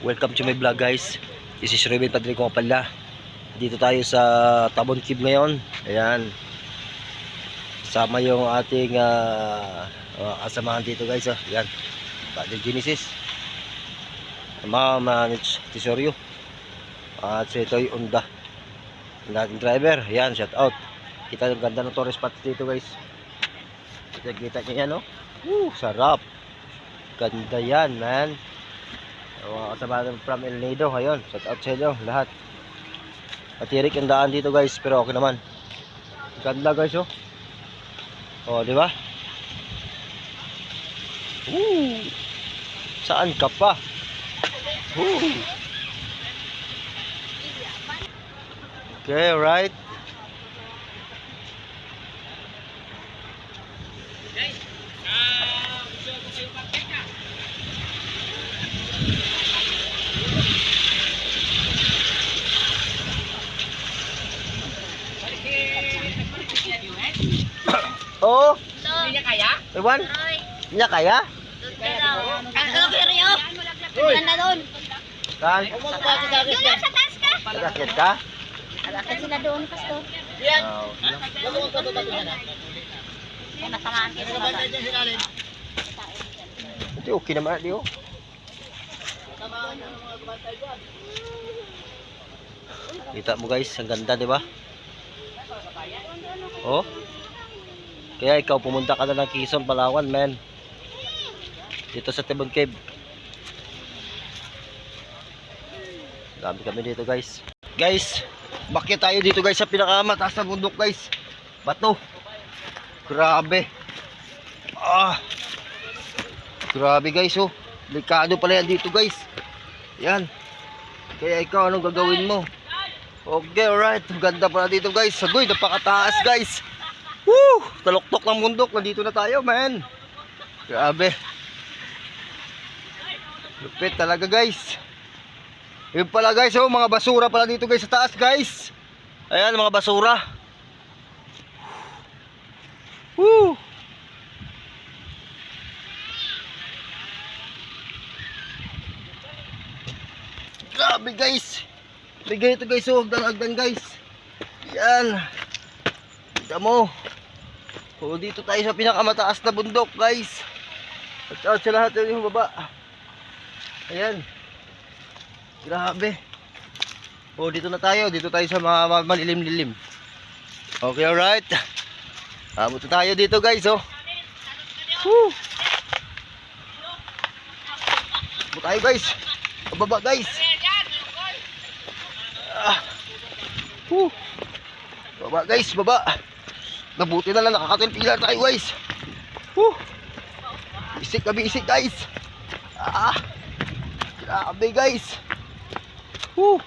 Welcome to my vlog guys. This is Ruben Padre ko pala. Dito tayo sa Tabon Cave ngayon. Ayan. Sama yung ating ah, ah, kasamahan dito guys. Oh. Ayan. Padre Genesis. Ma'am uh, Tisorio. At si Toy Unda. Ang dating driver. Ayan, shout out. Kita yung ganda ng tourist spot dito guys. Kita kita niyo yan oh. Woo, sarap. Ganda yan, man. Mga kasama from El Nido, ayun. Shout out sa inyo, lahat. Matirik ang daan dito guys, pero okay naman. Ganda guys, oh. Oh, di ba? Woo! Saan ka pa? Woo! Okay, right. Oh, Hindi niya kaya? Iwan, Roy, niya kaya? doon ka daw. Ang kaberyo. Ganda doon. Saan? Doon sa taas ka. Nagkakit ka? Alakad sila doon, pasto. May matamaan kita baba. Ito okay naman, di oh. Kita mo guys, ang ganda, di ba? Oh. Kaya ikaw pumunta ka na ng Quezon, Palawan, man. Dito sa Tibon Cave. Dami kami dito, guys. Guys, bakit tayo dito, guys, sa pinakamataas na bundok, guys? Bato. Grabe. Ah. Grabe, guys, oh. Delikado pala yan dito, guys. Yan. Kaya ikaw, anong gagawin mo? Okay, alright. Ganda pala dito, guys. Sagoy, napakataas, guys. Woo! Taloktok ng bundok. Nandito na tayo, man. Grabe. Lupit talaga, guys. Yun pala, guys, oh. Mga basura pala dito, guys, sa taas, guys. Ayan, mga basura. Woo! Grabe guys. Bigay ito guys, oh, hagdan-hagdan guys. Yan. Kita mo. Oh, dito tayo sa pinakamataas na bundok guys. At out sa lahat yung baba. Ayan. Grabe. Oh, dito na tayo. Dito tayo sa mga malilim-lilim. Okay, alright. Abot tayo dito guys, oh. Woo! Abot tayo guys. Pababa guys. Ah. Woo. Baba guys, baba. Nabuti na lang nakakatilpilan tayo guys. Woo. Isik kami, isik guys. Ah. Grabe guys. Woo.